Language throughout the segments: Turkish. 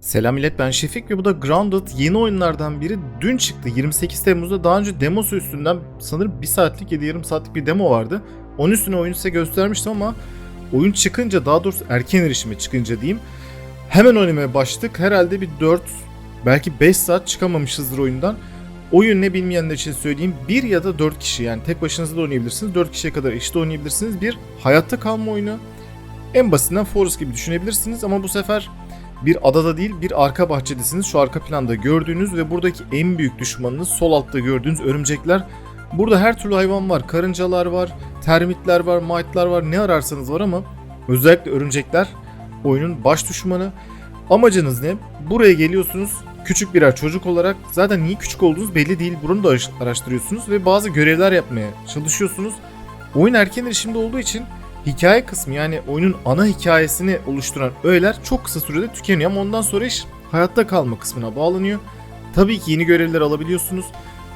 Selam millet ben Şefik ve bu da Grounded yeni oyunlardan biri dün çıktı 28 Temmuz'da daha önce demosu üstünden sanırım 1 saatlik ya yarım saatlik bir demo vardı. Onun üstüne oyunu size göstermiştim ama oyun çıkınca daha doğrusu erken erişime çıkınca diyeyim hemen oynamaya başladık. Herhalde bir 4 belki 5 saat çıkamamışızdır oyundan. Oyun ne bilmeyenler için söyleyeyim 1 ya da 4 kişi yani tek başınıza da oynayabilirsiniz 4 kişiye kadar eşit oynayabilirsiniz. Bir hayatta kalma oyunu en basitinden Forest gibi düşünebilirsiniz ama bu sefer bir adada değil bir arka bahçedesiniz. Şu arka planda gördüğünüz ve buradaki en büyük düşmanınız sol altta gördüğünüz örümcekler. Burada her türlü hayvan var. Karıncalar var, termitler var, might'lar var. Ne ararsanız var ama özellikle örümcekler oyunun baş düşmanı. Amacınız ne? Buraya geliyorsunuz küçük birer çocuk olarak. Zaten niye küçük olduğunuz belli değil. Bunu da araş- araştırıyorsunuz ve bazı görevler yapmaya çalışıyorsunuz. Oyun erken erişimde olduğu için hikaye kısmı yani oyunun ana hikayesini oluşturan öğeler çok kısa sürede tükeniyor ama ondan sonra iş hayatta kalma kısmına bağlanıyor. Tabii ki yeni görevler alabiliyorsunuz.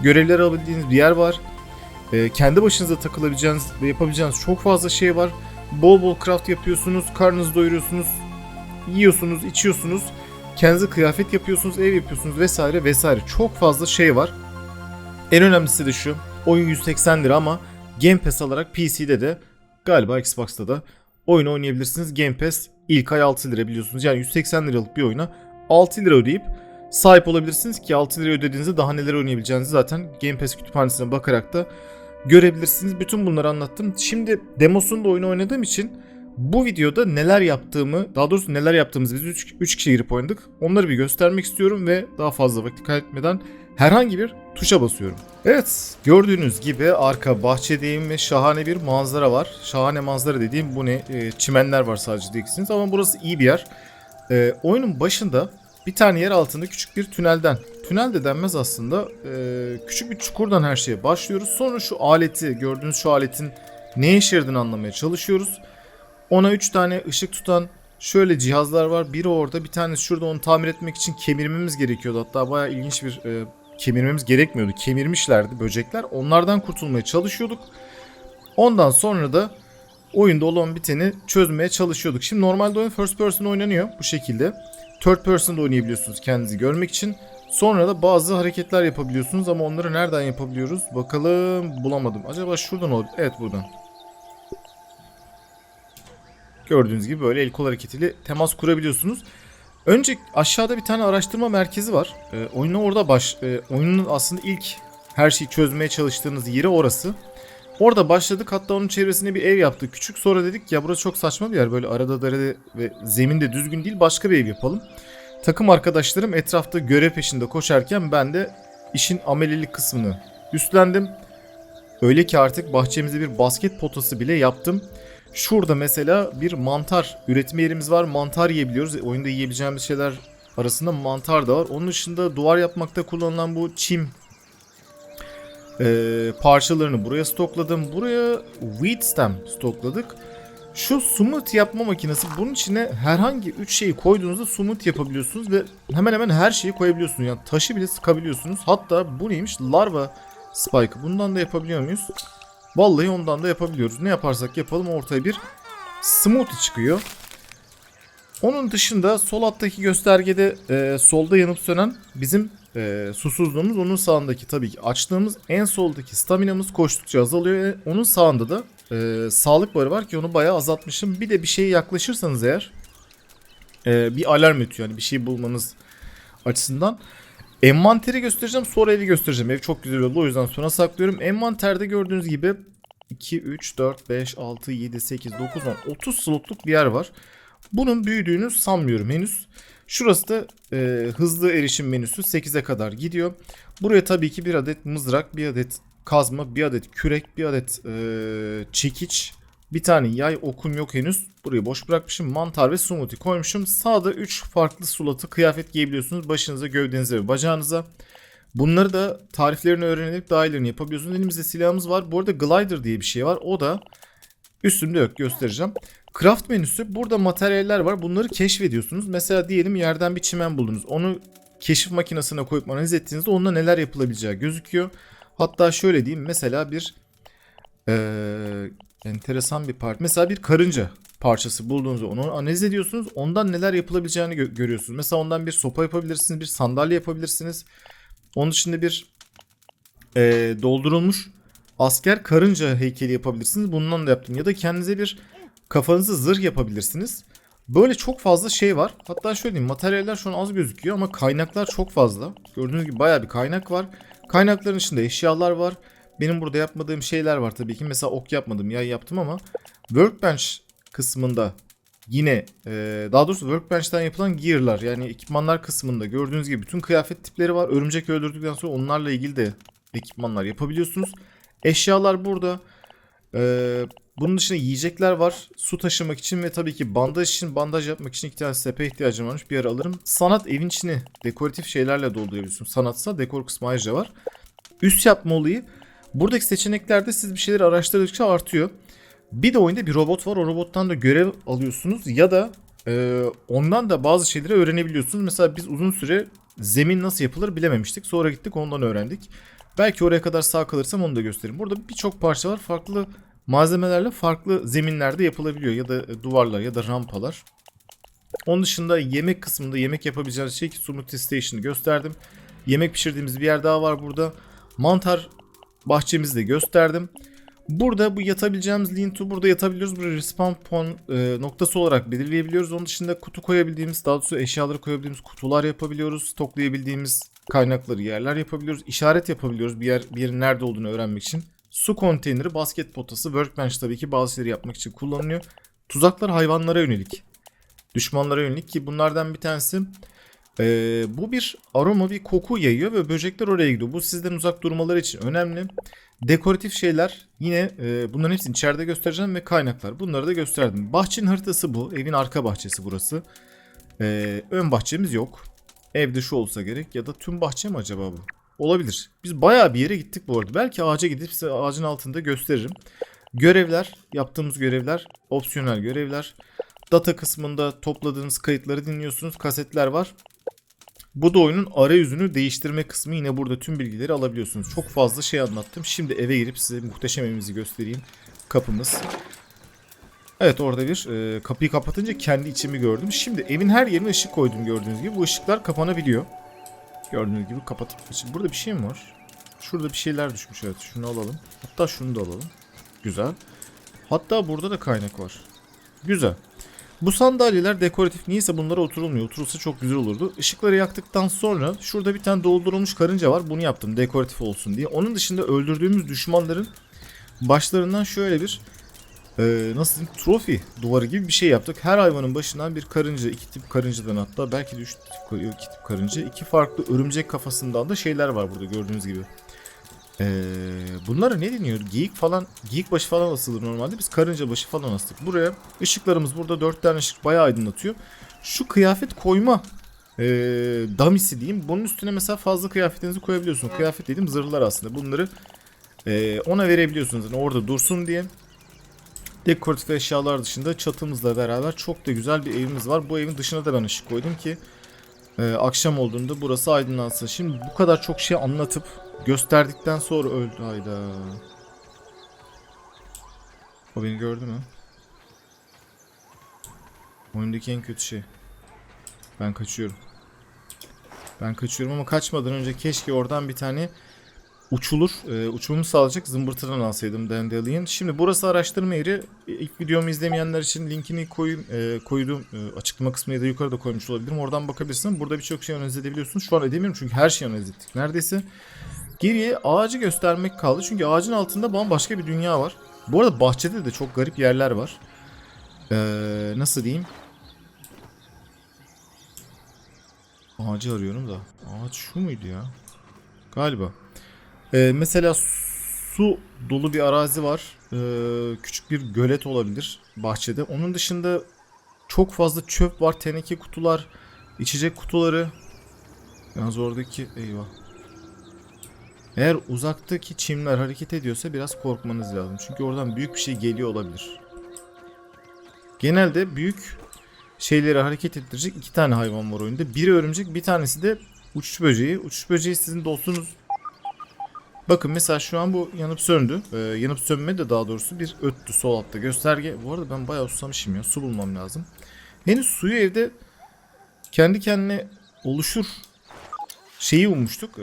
Görevler alabildiğiniz bir yer var. Ee, kendi başınıza takılabileceğiniz ve yapabileceğiniz çok fazla şey var. Bol bol craft yapıyorsunuz, karnınızı doyuruyorsunuz, yiyorsunuz, içiyorsunuz. Kendinize kıyafet yapıyorsunuz, ev yapıyorsunuz vesaire vesaire. Çok fazla şey var. En önemlisi de şu. Oyun 180 lira ama Game Pass alarak PC'de de galiba Xbox'ta da oyun oynayabilirsiniz. Game Pass ilk ay 6 lira biliyorsunuz. Yani 180 liralık bir oyuna 6 lira ödeyip sahip olabilirsiniz ki 6 lira ödediğinizde daha neler oynayabileceğinizi zaten Game Pass kütüphanesine bakarak da görebilirsiniz. Bütün bunları anlattım. Şimdi demosunda oyunu oynadığım için bu videoda neler yaptığımı, daha doğrusu neler yaptığımızı biz 3 kişi girip oynadık. Onları bir göstermek istiyorum ve daha fazla vakit kaybetmeden herhangi bir tuşa basıyorum. Evet, gördüğünüz gibi arka bahçedeyim ve şahane bir manzara var. Şahane manzara dediğim bu ne? Ee, çimenler var sadece diyeceksiniz ama burası iyi bir yer. Ee, oyunun başında bir tane yer altında küçük bir tünelden. Tünel de denmez aslında. Ee, küçük bir çukurdan her şeye başlıyoruz. Sonra şu aleti, gördüğünüz şu aletin ne işe yaradığını anlamaya çalışıyoruz. Ona 3 tane ışık tutan şöyle cihazlar var. Biri orada, bir tanesi şurada onu tamir etmek için kemirmemiz gerekiyordu. Hatta bayağı ilginç bir e, kemirmemiz gerekmiyordu. Kemirmişlerdi böcekler. Onlardan kurtulmaya çalışıyorduk. Ondan sonra da oyunda olan biteni çözmeye çalışıyorduk. Şimdi normalde oyun first person oynanıyor bu şekilde. Third person'da oynayabiliyorsunuz kendinizi görmek için. Sonra da bazı hareketler yapabiliyorsunuz ama onları nereden yapabiliyoruz? Bakalım bulamadım. Acaba şuradan olur. Evet buradan. Gördüğünüz gibi böyle el kol hareketiyle temas kurabiliyorsunuz. Önce aşağıda bir tane araştırma merkezi var. E, oyunu orada baş, e, oyunun aslında ilk her şeyi çözmeye çalıştığınız yeri orası. Orada başladık hatta onun çevresine bir ev yaptık küçük. Sonra dedik ya burası çok saçma bir yer böyle arada darada ve zemin de düzgün değil başka bir ev yapalım. Takım arkadaşlarım etrafta görev peşinde koşarken ben de işin amelilik kısmını üstlendim. Öyle ki artık bahçemizde bir basket potası bile yaptım. Şurada mesela bir mantar üretme yerimiz var. Mantar yiyebiliyoruz. Oyunda yiyebileceğimiz şeyler arasında mantar da var. Onun dışında duvar yapmakta kullanılan bu çim e, parçalarını buraya stokladım. Buraya wheat stem stokladık. Şu sumut yapma makinesi bunun içine herhangi 3 şeyi koyduğunuzda sumut yapabiliyorsunuz ve hemen hemen her şeyi koyabiliyorsunuz. Yani taşı bile sıkabiliyorsunuz. Hatta bu neymiş? Larva spike. Bundan da yapabiliyor muyuz? Vallahi ondan da yapabiliyoruz. Ne yaparsak yapalım ortaya bir smoothie çıkıyor. Onun dışında sol alttaki göstergede e, solda yanıp sönen bizim e, susuzluğumuz. Onun sağındaki tabii ki açtığımız en soldaki staminamız koştukça azalıyor. E, onun sağında da e, sağlık barı var ki onu bayağı azaltmışım. Bir de bir şeye yaklaşırsanız eğer e, bir alarm ötüyor. Yani bir şey bulmanız açısından. Envanteri göstereceğim sonra evi göstereceğim. Ev çok güzel oldu o yüzden sonra saklıyorum. Envanterde gördüğünüz gibi 2, 3, 4, 5, 6, 7, 8, 9, 10, 30 slotluk bir yer var. Bunun büyüdüğünü sanmıyorum henüz. Şurası da e, hızlı erişim menüsü 8'e kadar gidiyor. Buraya tabii ki bir adet mızrak, bir adet kazma, bir adet kürek, bir adet e, çekiç, bir tane yay okum yok henüz. Burayı boş bırakmışım. Mantar ve smoothie koymuşum. Sağda 3 farklı sulatı kıyafet giyebiliyorsunuz. Başınıza, gövdenize ve bacağınıza. Bunları da tariflerini öğrenip dahillerini yapabiliyorsunuz. Elimizde silahımız var. Bu arada glider diye bir şey var. O da üstümde yok göstereceğim. Craft menüsü. Burada materyaller var. Bunları keşfediyorsunuz. Mesela diyelim yerden bir çimen buldunuz. Onu keşif makinesine koyup analiz ettiğinizde onunla neler yapılabileceği gözüküyor. Hatta şöyle diyeyim. Mesela bir eee, enteresan bir part. Mesela bir karınca parçası bulduğunuzda onu analiz ediyorsunuz. Ondan neler yapılabileceğini gö- görüyorsunuz. Mesela ondan bir sopa yapabilirsiniz, bir sandalye yapabilirsiniz. Onun dışında bir e, doldurulmuş asker karınca heykeli yapabilirsiniz. Bundan da yaptım. Ya da kendinize bir kafanızı zırh yapabilirsiniz. Böyle çok fazla şey var. Hatta şöyle diyeyim materyaller şu an az gözüküyor ama kaynaklar çok fazla. Gördüğünüz gibi bayağı bir kaynak var. Kaynakların içinde eşyalar var. Benim burada yapmadığım şeyler var tabii ki. Mesela ok yapmadım, yay yaptım ama workbench kısmında yine e, daha doğrusu workbench'ten yapılan gear'lar yani ekipmanlar kısmında gördüğünüz gibi bütün kıyafet tipleri var. Örümcek öldürdükten sonra onlarla ilgili de ekipmanlar yapabiliyorsunuz. Eşyalar burada. Ee, bunun dışında yiyecekler var. Su taşımak için ve tabii ki bandaj için bandaj yapmak için iki tane sepe ihtiyacım varmış. Bir ara alırım. Sanat evin içini dekoratif şeylerle doldurabiliyorsun. Sanatsa dekor kısmı ayrıca var. Üst yapma olayı. Buradaki seçeneklerde siz bir şeyleri araştırdıkça artıyor. Bir de oyunda bir robot var. O robottan da görev alıyorsunuz ya da e, ondan da bazı şeyleri öğrenebiliyorsunuz. Mesela biz uzun süre zemin nasıl yapılır bilememiştik. Sonra gittik ondan öğrendik. Belki oraya kadar sağ kalırsam onu da göstereyim. Burada birçok parça var. Farklı malzemelerle farklı zeminlerde yapılabiliyor. Ya da e, duvarlar ya da rampalar. Onun dışında yemek kısmında yemek yapabileceğiniz şey ki Smoothie Station'ı gösterdim. Yemek pişirdiğimiz bir yer daha var burada. Mantar bahçemizi de gösterdim. Burada bu yatabileceğimiz lintu burada yatabiliyoruz. Burada respawn point e, noktası olarak belirleyebiliyoruz. Onun dışında kutu koyabildiğimiz, daha doğrusu eşyaları koyabildiğimiz kutular yapabiliyoruz. Stoklayabildiğimiz kaynakları yerler yapabiliyoruz. İşaret yapabiliyoruz bir yer bir yerin nerede olduğunu öğrenmek için. Su konteyneri, basket potası, workbench tabii ki bazı şeyleri yapmak için kullanılıyor. Tuzaklar hayvanlara yönelik. Düşmanlara yönelik ki bunlardan bir tanesi e, bu bir aroma, bir koku yayıyor ve böcekler oraya gidiyor. Bu sizden uzak durmaları için önemli. Dekoratif şeyler yine e, bunların hepsini içeride göstereceğim ve kaynaklar. Bunları da gösterdim. Bahçenin haritası bu. Evin arka bahçesi burası. E, ön bahçemiz yok. Evde şu olsa gerek ya da tüm bahçe mi acaba bu? Olabilir. Biz bayağı bir yere gittik bu arada. Belki ağaca gidip size ağacın altında gösteririm. Görevler, yaptığımız görevler, opsiyonel görevler. Data kısmında topladığınız kayıtları dinliyorsunuz. Kasetler var. Bu da oyunun arayüzünü değiştirme kısmı yine burada tüm bilgileri alabiliyorsunuz. Çok fazla şey anlattım. Şimdi eve girip size muhteşem evimizi göstereyim. Kapımız. Evet orada bir e, kapıyı kapatınca kendi içimi gördüm. Şimdi evin her yerine ışık koydum gördüğünüz gibi. Bu ışıklar kapanabiliyor. Gördüğünüz gibi kapatıp Şimdi Burada bir şey mi var? Şurada bir şeyler düşmüş evet. Şunu alalım. Hatta şunu da alalım. Güzel. Hatta burada da kaynak var. Güzel. Bu sandalyeler dekoratif. Niyeyse bunlara oturulmuyor. Oturulsa çok güzel olurdu. Işıkları yaktıktan sonra şurada bir tane doldurulmuş karınca var. Bunu yaptım dekoratif olsun diye. Onun dışında öldürdüğümüz düşmanların başlarından şöyle bir e, nasıl diyeyim trofi duvarı gibi bir şey yaptık. Her hayvanın başından bir karınca, iki tip karıncadan hatta belki de üç tip, iki tip karınca, iki farklı örümcek kafasından da şeyler var burada gördüğünüz gibi. Ee, bunlara ne deniyor? Geyik falan, geyik başı falan asılır normalde. Biz karınca başı falan astık. Buraya ışıklarımız burada dört tane ışık bayağı aydınlatıyor. Şu kıyafet koyma e, damisi diyeyim. Bunun üstüne mesela fazla kıyafetinizi koyabiliyorsunuz. Kıyafet dediğim zırhlar aslında. Bunları e, ona verebiliyorsunuz. Yani orada dursun diye. Dekoratif eşyalar dışında çatımızla beraber çok da güzel bir evimiz var. Bu evin dışına da ben ışık koydum ki e, akşam olduğunda burası aydınlansın. Şimdi bu kadar çok şey anlatıp gösterdikten sonra öldü. Hayda. O beni gördü mü? Oyundaki en kötü şey. Ben kaçıyorum. Ben kaçıyorum ama kaçmadan önce keşke oradan bir tane uçulur. E, uçumumu sağlayacak zımbırtıdan alsaydım Dandelion. Şimdi burası araştırma yeri. İlk videomu izlemeyenler için linkini koyayım, e, koydum. E, açıklama kısmına da yukarıda koymuş olabilirim. Oradan bakabilirsin. Burada birçok şey analiz edebiliyorsunuz. Şu an edemiyorum çünkü her şeyi analiz ettik. Neredeyse. Geriye ağacı göstermek kaldı. Çünkü ağacın altında bambaşka bir dünya var. Bu arada bahçede de çok garip yerler var. Ee, nasıl diyeyim? Ağacı arıyorum da. Ağaç şu muydu ya? Galiba. Ee, mesela su dolu bir arazi var. Ee, küçük bir gölet olabilir bahçede. Onun dışında çok fazla çöp var. Teneke kutular, içecek kutuları. Yalnız oradaki eyvah. Eğer uzaktaki çimler hareket ediyorsa biraz korkmanız lazım. Çünkü oradan büyük bir şey geliyor olabilir. Genelde büyük şeyleri hareket ettirecek iki tane hayvan var oyunda. Biri örümcek, bir tanesi de uçuş böceği. Uçuş böceği sizin dostunuz Bakın mesela şu an bu yanıp söndü. Ee, yanıp sönme de daha doğrusu bir öttü sol altta gösterge. Bu arada ben bayağı susamışım ya. Su bulmam lazım. Henüz suyu evde kendi kendine oluşur şeyi ummuştuk. Ee,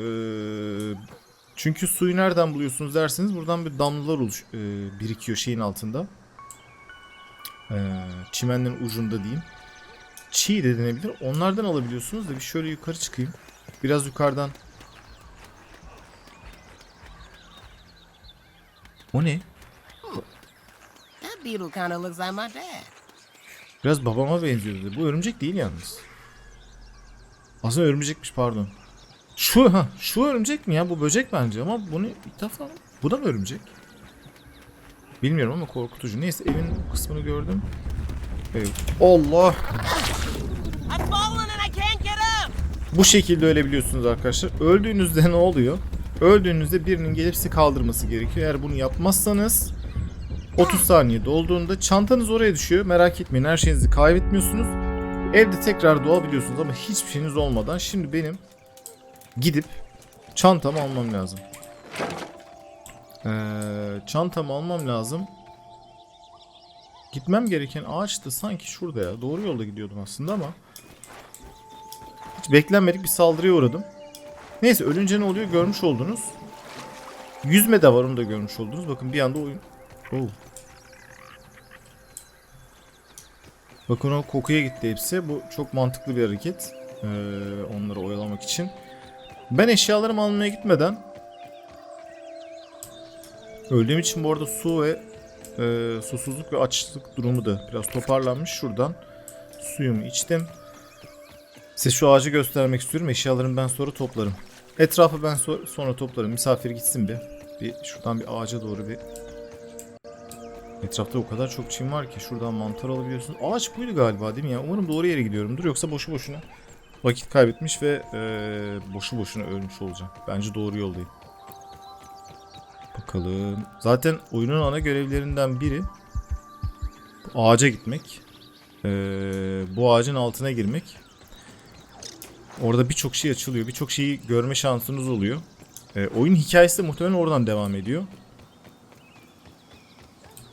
çünkü suyu nereden buluyorsunuz derseniz buradan bir damlalar oluş, e, birikiyor şeyin altında. Ee, çimenlerin ucunda diyeyim. Çiğ de denebilir. Onlardan alabiliyorsunuz da bir şöyle yukarı çıkayım. Biraz yukarıdan. O ne? Biraz babama benziyor dedi. Bu örümcek değil yalnız. Aslında örümcekmiş pardon. Şu ha şu örümcek mi ya? Bu böcek bence ama bunu ilk defa bu da mı örümcek? Bilmiyorum ama korkutucu. Neyse evin kısmını gördüm. Evet. Allah! Bu şekilde ölebiliyorsunuz arkadaşlar. Öldüğünüzde ne oluyor? Öldüğünüzde birinin gelip sizi kaldırması gerekiyor. Eğer bunu yapmazsanız 30 saniye dolduğunda çantanız oraya düşüyor. Merak etmeyin her şeyinizi kaybetmiyorsunuz. Evde tekrar doğabiliyorsunuz ama hiçbir şeyiniz olmadan şimdi benim gidip çantamı almam lazım. Ee, çantamı almam lazım. Gitmem gereken ağaç da sanki şurada ya. Doğru yolda gidiyordum aslında ama hiç beklenmedik bir saldırıya uğradım. Neyse ölünce ne oluyor görmüş oldunuz. Yüzme de var onu da görmüş oldunuz. Bakın bir anda oyun... Oh. Bakın o kokuya gitti hepsi. Bu çok mantıklı bir hareket. Ee, onları oyalamak için. Ben eşyalarımı almaya gitmeden öldüğüm için bu arada su ve e, susuzluk ve açlık durumu da biraz toparlanmış. Şuradan suyumu içtim. Size şu ağacı göstermek istiyorum. Eşyalarımı ben sonra toplarım. Etrafı ben so- sonra toplarım. Misafir gitsin bir. Bir şuradan bir ağaca doğru bir Etrafta o kadar çok çim var ki şuradan mantar alabiliyorsun. Ağaç buydu galiba değil mi ya? Umarım doğru yere gidiyorumdur. Yoksa boşu boşuna vakit kaybetmiş ve eee, boşu boşuna ölmüş olacağım. Bence doğru yoldayım. Bakalım. Zaten oyunun ana görevlerinden biri ağaca gitmek. Eee, bu ağacın altına girmek. Orada birçok şey açılıyor. Birçok şeyi görme şansınız oluyor. Eee, oyun hikayesi de muhtemelen oradan devam ediyor.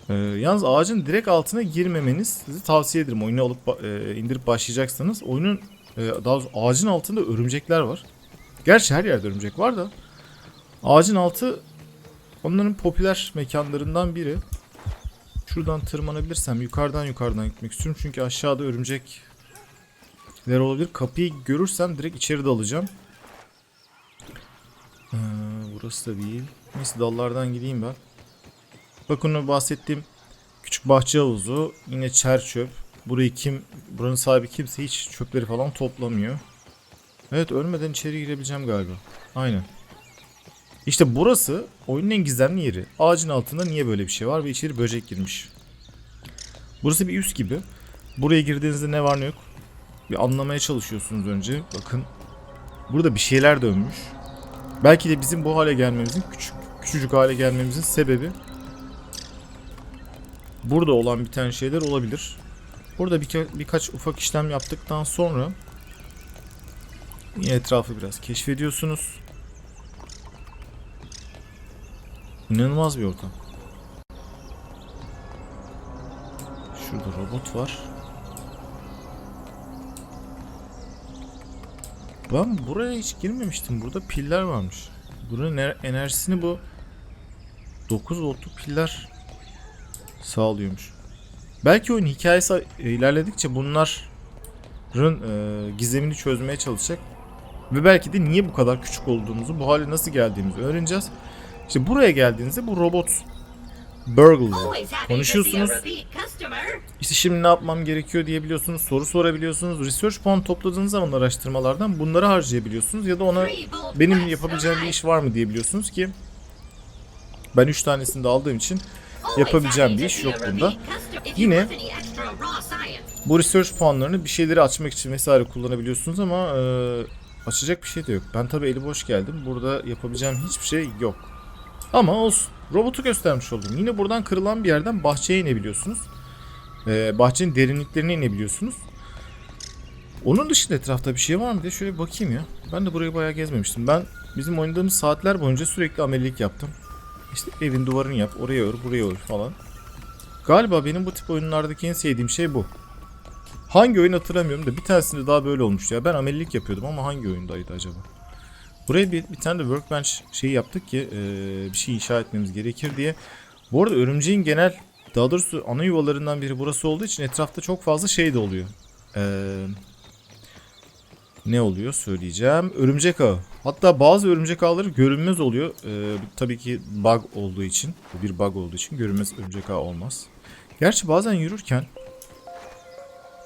Ee, yalnız ağacın direkt altına girmemeniz tavsiye ederim. Oyunu alıp e, indirip başlayacaksanız. Oyunun e, daha doğrusu ağacın altında örümcekler var. Gerçi her yerde örümcek var da. Ağacın altı onların popüler mekanlarından biri. Şuradan tırmanabilirsem yukarıdan yukarıdan gitmek istiyorum. Çünkü aşağıda örümcekler olabilir. Kapıyı görürsem direkt içeri dalacağım. Ee, burası da değil. Neyse dallardan gideyim ben. Bakın bahsettiğim küçük bahçe havuzu. Yine çer çöp. Burayı kim, buranın sahibi kimse hiç çöpleri falan toplamıyor. Evet ölmeden içeri girebileceğim galiba. Aynen. İşte burası oyunun en gizemli yeri. Ağacın altında niye böyle bir şey var ve içeri böcek girmiş. Burası bir üst gibi. Buraya girdiğinizde ne var ne yok. Bir anlamaya çalışıyorsunuz önce. Bakın. Burada bir şeyler dönmüş. Belki de bizim bu hale gelmemizin küçük küçücük hale gelmemizin sebebi burada olan biten şeyler olabilir. Burada birka- birkaç ufak işlem yaptıktan sonra etrafı biraz keşfediyorsunuz. İnanılmaz bir ortam. Şurada robot var. Ben buraya hiç girmemiştim. Burada piller varmış. Buranın ener- enerjisini bu 9 voltluk piller sağlıyormuş. Belki oyun hikayesi ilerledikçe bunların e, gizemini çözmeye çalışacak. Ve belki de niye bu kadar küçük olduğumuzu, bu hale nasıl geldiğimizi öğreneceğiz. İşte buraya geldiğinizde bu robot a konuşuyorsunuz. İşte şimdi ne yapmam gerekiyor diyebiliyorsunuz. Soru sorabiliyorsunuz. Research puan topladığınız zaman araştırmalardan bunları harcayabiliyorsunuz. Ya da ona benim yapabileceğim bir iş var mı diyebiliyorsunuz ki ben 3 tanesini de aldığım için yapabileceğim bir iş yok bunda. Yine- Bu research puanlarını bir şeyleri açmak için vesaire kullanabiliyorsunuz ama e, açacak bir şey de yok. Ben tabii eli boş geldim. Burada yapabileceğim hiçbir şey yok. Ama olsun. Robotu göstermiş oldum. Yine buradan kırılan bir yerden bahçeye inebiliyorsunuz. E, bahçenin derinliklerine inebiliyorsunuz. Onun dışında etrafta bir şey var mı diye şöyle bir bakayım ya. Ben de burayı bayağı gezmemiştim. Ben bizim oynadığımız saatler boyunca sürekli amelilik yaptım. İşte evin duvarını yap, oraya ör, buraya ör falan. Galiba benim bu tip oyunlardaki en sevdiğim şey bu. Hangi oyun hatırlamıyorum da bir tanesinde daha böyle olmuştu ya. Ben amelilik yapıyordum ama hangi oyundaydı acaba? Buraya bir, bir tane de workbench şeyi yaptık ki eee, bir şey inşa etmemiz gerekir diye. Bu arada örümceğin genel daha doğrusu ana yuvalarından biri burası olduğu için etrafta çok fazla şey de oluyor. Eee ne oluyor söyleyeceğim. Örümcek ağı. Hatta bazı örümcek ağları görünmez oluyor. Ee, tabii ki bug olduğu için. Bir bug olduğu için görünmez örümcek ağı olmaz. Gerçi bazen yürürken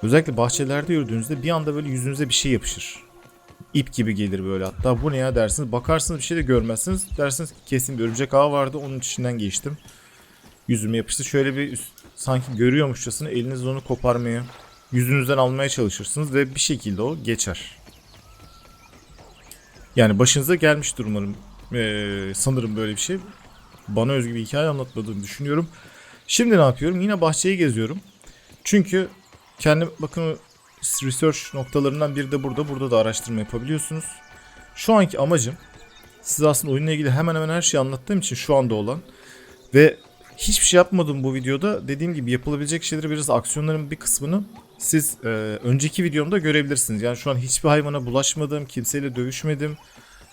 özellikle bahçelerde yürüdüğünüzde bir anda böyle yüzünüze bir şey yapışır. İp gibi gelir böyle hatta bu ne ya dersiniz. Bakarsınız bir şey de görmezsiniz. Dersiniz ki kesin bir örümcek ağı vardı onun içinden geçtim. Yüzüme yapıştı. Şöyle bir üst- sanki görüyormuşçasına elinizle onu koparmaya, yüzünüzden almaya çalışırsınız ve bir şekilde o geçer. Yani başınıza gelmiştir umarım. Ee, sanırım böyle bir şey. Bana özgü bir hikaye anlatmadığını düşünüyorum. Şimdi ne yapıyorum? Yine bahçeyi geziyorum. Çünkü kendi bakın research noktalarından biri de burada. Burada da araştırma yapabiliyorsunuz. Şu anki amacım size aslında oyunla ilgili hemen hemen her şeyi anlattığım için şu anda olan ve hiçbir şey yapmadım bu videoda. Dediğim gibi yapılabilecek şeyleri biraz aksiyonların bir kısmını siz e, önceki videomda görebilirsiniz. Yani şu an hiçbir hayvana bulaşmadım, kimseyle dövüşmedim.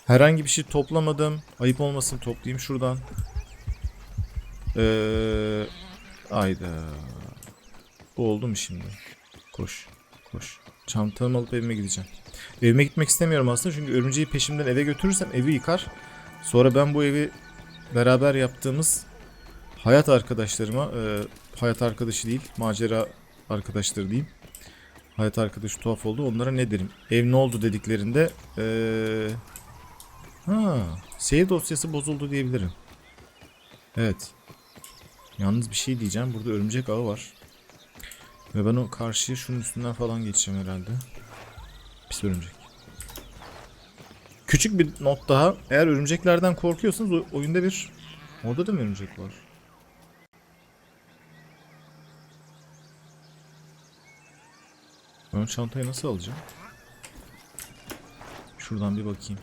Herhangi bir şey toplamadım. Ayıp olmasın toplayayım şuradan. Ee, ayda. Bu oldu mu şimdi? Koş. Koş. Çantamı alıp evime gideceğim. Evime gitmek istemiyorum aslında çünkü örümceği peşimden eve götürürsem evi yıkar. Sonra ben bu evi beraber yaptığımız hayat arkadaşlarıma, e, hayat arkadaşı değil, macera arkadaşları diyeyim. Hayat arkadaşı tuhaf oldu. Onlara ne derim? Ev ne oldu dediklerinde ee... ha, save dosyası bozuldu diyebilirim. Evet. Yalnız bir şey diyeceğim. Burada örümcek ağı var. Ve ben o karşıya şunun üstünden falan geçeceğim herhalde. Pis örümcek. Küçük bir not daha. Eğer örümceklerden korkuyorsanız oyunda bir... Orada da mı örümcek var? O çantayı nasıl alacağım? Şuradan bir bakayım.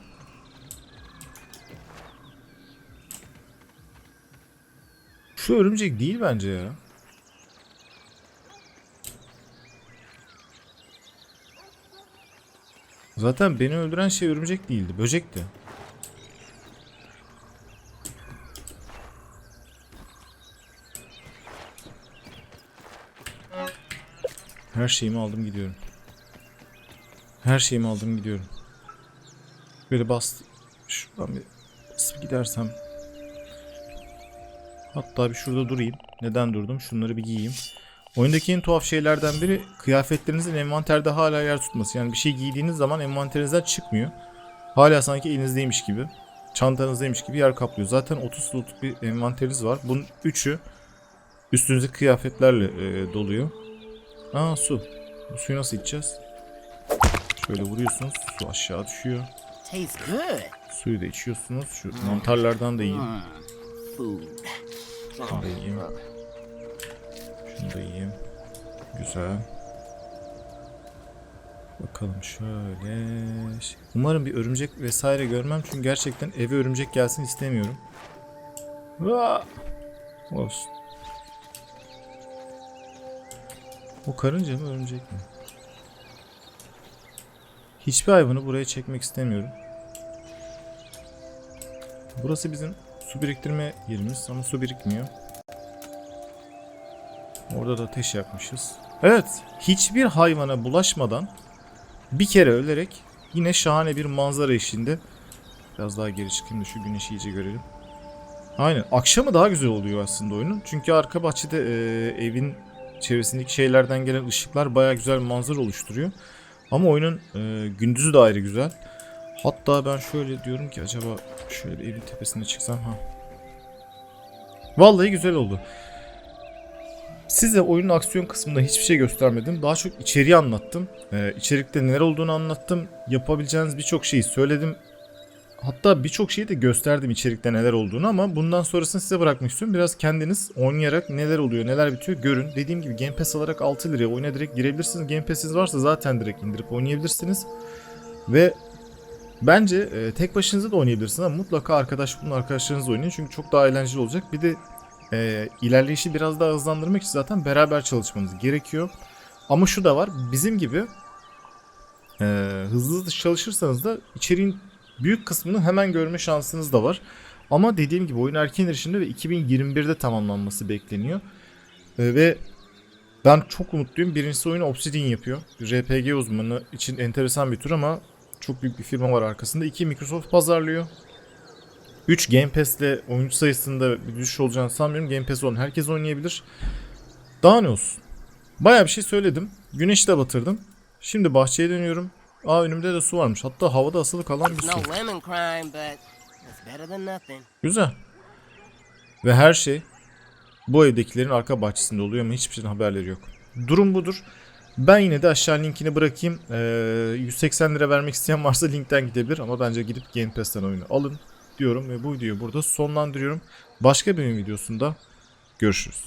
Şu örümcek değil bence ya. Zaten beni öldüren şey örümcek değildi, böcekti. Her şeyimi aldım gidiyorum. Her şeyimi aldım gidiyorum. Böyle bas. Şuradan bir basıp gidersem. Hatta bir şurada durayım. Neden durdum? Şunları bir giyeyim. Oyundaki en tuhaf şeylerden biri kıyafetlerinizin envanterde hala yer tutması. Yani bir şey giydiğiniz zaman envanterinizden çıkmıyor. Hala sanki elinizdeymiş gibi. Çantanızdaymış gibi yer kaplıyor. Zaten 30 slotluk bir envanteriniz var. Bunun 3'ü üstünüzdeki kıyafetlerle e, doluyor. Aa su. Bu suyu nasıl içeceğiz? Şöyle vuruyorsunuz. Su aşağı düşüyor. Suyu da içiyorsunuz. Şu mantarlardan da yiyin. Şunu da yiyeyim. Şunu da yiyeyim. Güzel. Bakalım şöyle. Umarım bir örümcek vesaire görmem. Çünkü gerçekten eve örümcek gelsin istemiyorum. Vaa! Olsun. O karınca mı örümcek mi? Hiçbir hayvanı buraya çekmek istemiyorum. Burası bizim su biriktirme yerimiz ama su birikmiyor. Orada da ateş yakmışız. Evet, hiçbir hayvana bulaşmadan bir kere ölerek yine şahane bir manzara eşliğinde biraz daha geri çıkayım da şu güneşi iyice görelim. Aynen. Akşamı daha güzel oluyor aslında oyunun. Çünkü arka bahçede e, evin çevresindeki şeylerden gelen ışıklar baya güzel manzara oluşturuyor. Ama oyunun e, gündüzü de ayrı güzel. Hatta ben şöyle diyorum ki acaba şöyle evin tepesine çıksam ha. Vallahi güzel oldu. Size oyunun aksiyon kısmında hiçbir şey göstermedim. Daha çok içeriği anlattım. Ee, içerikte neler olduğunu anlattım. Yapabileceğiniz birçok şeyi söyledim. Hatta birçok şeyi de gösterdim içerikte neler olduğunu ama bundan sonrasını size bırakmak istiyorum. Biraz kendiniz oynayarak neler oluyor, neler bitiyor görün. Dediğim gibi Game Pass alarak 6 liraya oyuna direkt girebilirsiniz. Game Pass'iniz varsa zaten direkt indirip oynayabilirsiniz. Ve Bence e, tek başınıza da oynayabilirsiniz ama mutlaka arkadaş bulun arkadaşlarınızla oynayın çünkü çok daha eğlenceli olacak. Bir de e, ilerleyişi biraz daha hızlandırmak için zaten beraber çalışmanız gerekiyor. Ama şu da var bizim gibi e, hızlı hızlı çalışırsanız da içeriğin büyük kısmını hemen görme şansınız da var. Ama dediğim gibi oyun erken erişimde ve 2021'de tamamlanması bekleniyor. E, ve ben çok umutluyum. Birincisi oyunu Obsidian yapıyor. RPG uzmanı için enteresan bir tür ama çok büyük bir firma var arkasında. İki Microsoft pazarlıyor. 3 Game Pass'le oyuncu sayısında bir düşüş olacağını sanmıyorum. Game Pass olan herkes oynayabilir. Daha ne olsun. Baya bir şey söyledim. Güneşi de batırdım. Şimdi bahçeye dönüyorum. Aa önümde de su varmış. Hatta havada asılı kalan bir su. Güzel. Ve her şey bu evdekilerin arka bahçesinde oluyor ama hiçbir şeyden haberleri yok. Durum budur. Ben yine de aşağı linkini bırakayım. Ee, 180 lira vermek isteyen varsa linkten gidebilir ama bence gidip Game Pass'ten oyunu alın diyorum ve bu videoyu burada sonlandırıyorum. Başka bir videosunda görüşürüz.